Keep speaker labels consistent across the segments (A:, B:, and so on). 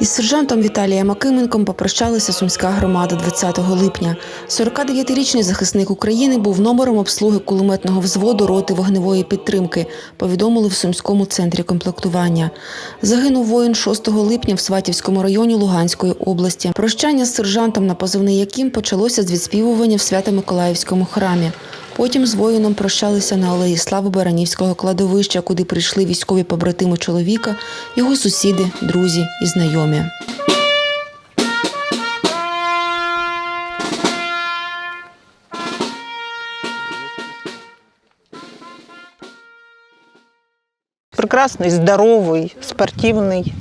A: Із сержантом Віталієм Акименком попрощалася сумська громада 20 липня. 49-річний захисник України був номером обслуги кулеметного взводу роти вогневої підтримки, повідомили в Сумському центрі комплектування. Загинув воїн 6 липня в Сватівському районі Луганської області. Прощання з сержантом, на позивний яким почалося з відспівування в Свято-Миколаївському храмі. Потім з воїном прощалися на алеї Слави Баранівського кладовища, куди прийшли військові побратими чоловіка, його сусіди, друзі і знайомі.
B: Прекрасний, здоровий, спортивний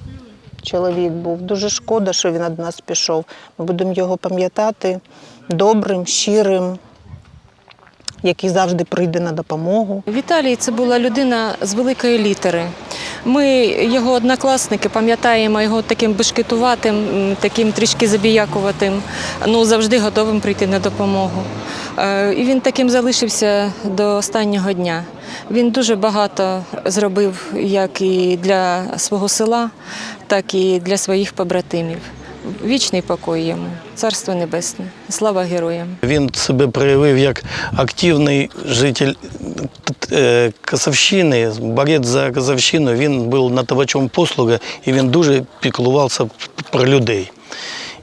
B: чоловік був. Дуже шкода, що він від нас пішов. Ми будемо його пам'ятати добрим, щирим, який завжди прийде на допомогу.
C: Віталій це була людина з великої літери. Ми, його однокласники, пам'ятаємо його таким бешкетуватим, таким трішки забіякуватим, ну завжди готовим прийти на допомогу. Е, І він таким залишився до останнього дня. Він дуже багато зробив як і для свого села, так і для своїх побратимів. Вічний покой йому, царство небесне, слава героям.
D: Він себе проявив як активний житель Касавщини, Косовщини, борець за Косовщину. Він був натовачом послуги і він дуже піклувався про людей.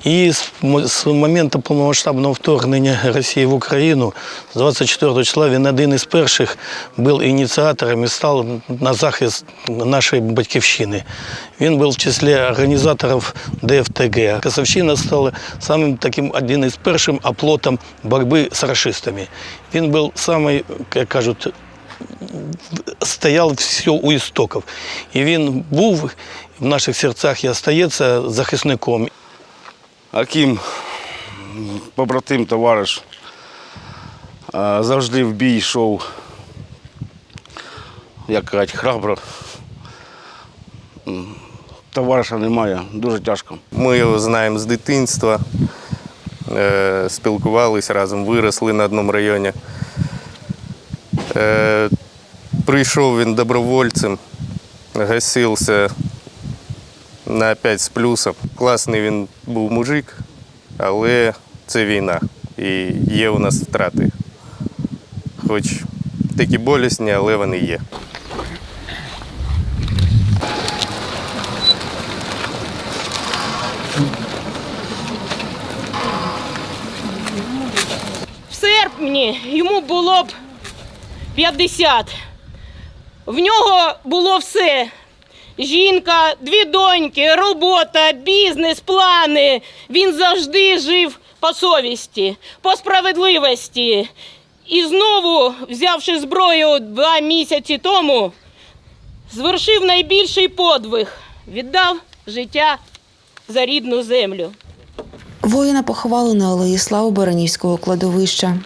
D: І з мо- з моменту повномасштабного вторгнення Росії в Україну, з 24 числа, він один із перших був ініціатором і став на захист нашої батьківщини. Він був в числі організаторів ДФТГ. Косовщина стала самим таким один із першим оплотом боротьби з расистами. Він був самий, як кажуть, стояв все у істоків. І він був в наших серцях і остається захисником.
E: Аким, побратим, товариш, завжди в бій йшов, як кажуть, храбро. Товариша немає, дуже тяжко.
F: Ми його знаємо з дитинства, е, спілкувалися разом, виросли на одному районі. Е, Прийшов він добровольцем, гасився на 5 з плюсом. Класний він був мужик, але це війна. І є у нас втрати. Хоч такі болісні, але вони є.
G: в серпні йому було б 50. В нього було все. Жінка, дві доньки, робота, бізнес, плани. Він завжди жив по совісті, по справедливості. І знову, взявши зброю два місяці тому, звершив найбільший подвиг, віддав життя за рідну землю.
A: Воїна поховали на алеї Слави Баранівського кладовища.